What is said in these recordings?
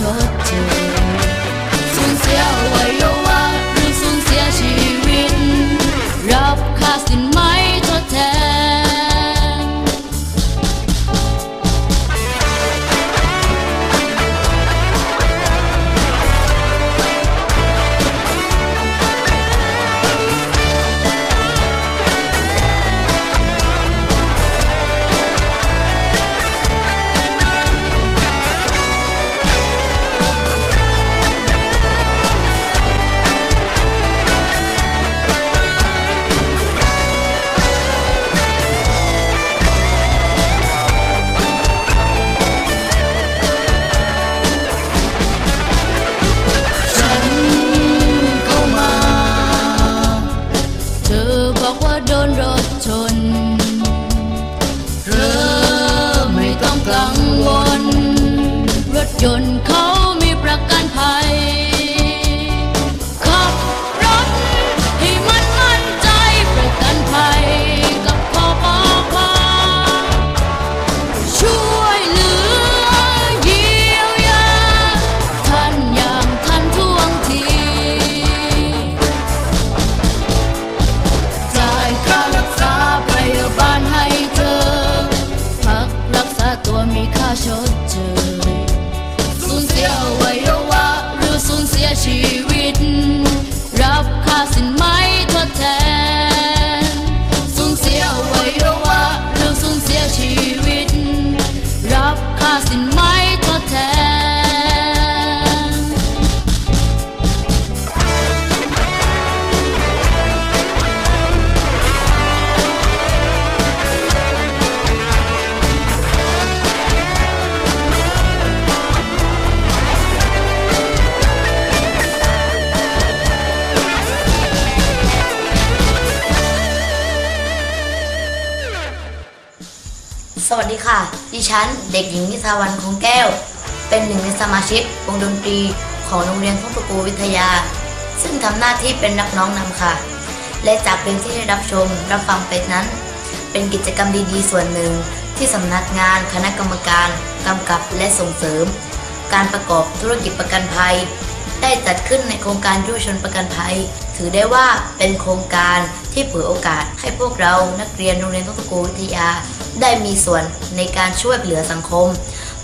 ช นรถชน เธอไม่ต้องกังวล รถยนต์เขา ตัวมีค่าชดเชยสูญเสียอวัยวะหรือสูญเสียชีวิต รับค่าสิน สวัสดีค่ะ ดิฉันเด็กหญิงนิสาวันคงแก้ว เป็นหนึ่งในสมาชิกวงดนตรีของโรงเรียนทุ่งตะกูวิทยา ซึ่งทำหน้าที่เป็นนักน้องนำค่ะ และจากเพลงที่ได้รับชมรับฟังไปนั้น เป็นกิจกรรมดีๆ ส่วนหนึ่งที่สำนักงานคณะกรรมการกำกับและส่งเสริม การประกอบธุรกิจประกันภัย ได้จัดขึ้นในโครงการยุวชนประกันภัย ถือได้ว่าเป็นโครงการที่เปิดโอกาสให้พวกเรานักเรียนโรงเรียนทุกตะกูวิทยา ได้มีส่วนในการช่วยเหลือสังคม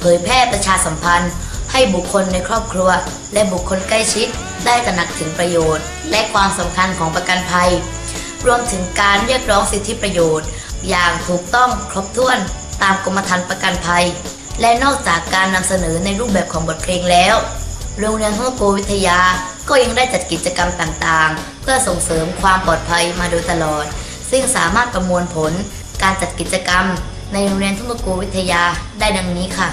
เผยแพร่ประชาสัมพันธ์ ให้บุคคลในครอบครัว และบุคคลใกล้ชิด ได้ตระหนักถึงประโยชน์ และความสำคัญของประกันภัย รวมถึงการเรียกร้องสิทธิประโยชน์ อย่างถูกต้องครบถ้วนตามกรมธรรม์ประกันภัย และนอกจากการนำเสนอในรูปแบบของบทเพลงแล้ว โรงเรียนห้องโกวิทยา ก็ยังได้จัดกิจกรรมต่างๆ เพื่อส่งเสริมความปลอดภัยมาโดยตลอด ซึ่งสามารถประมวลผลการจัดกิจกรรม ในโรงเรียนทุ่งตะกูวิทยาได้ดังนี้ค่ะ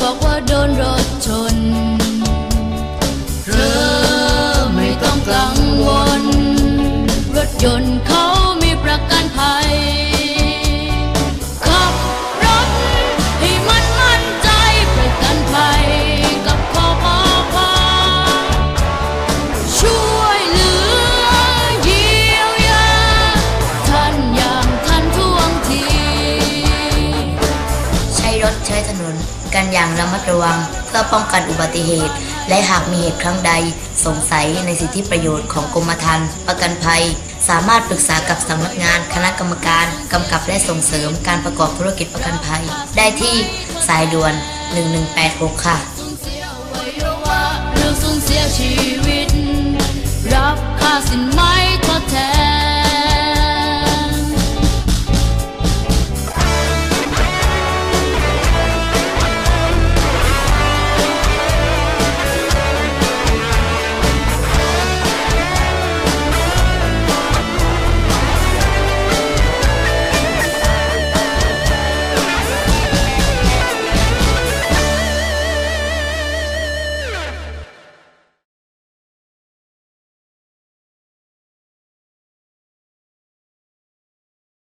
บอกว่าโดนรถชน เธอไม่ต้องกังวล รถยนต์เขา ระวังเพื่อป้องกันอุบัติเหตุ และหากมีเหตุครั้งใด สงสัยในสิทธิประโยชน์ของกรมธรรม์ประกันภัย สามารถปรึกษากับสำนักงานคณะกรรมการกำกับและส่งเสริมการประกอบธุรกิจประกันภัย ได้ที่สายด่วน 1186 ค่ะเสียอวัยวะหรือสูญเสียชีวิต รับค่าสินไหม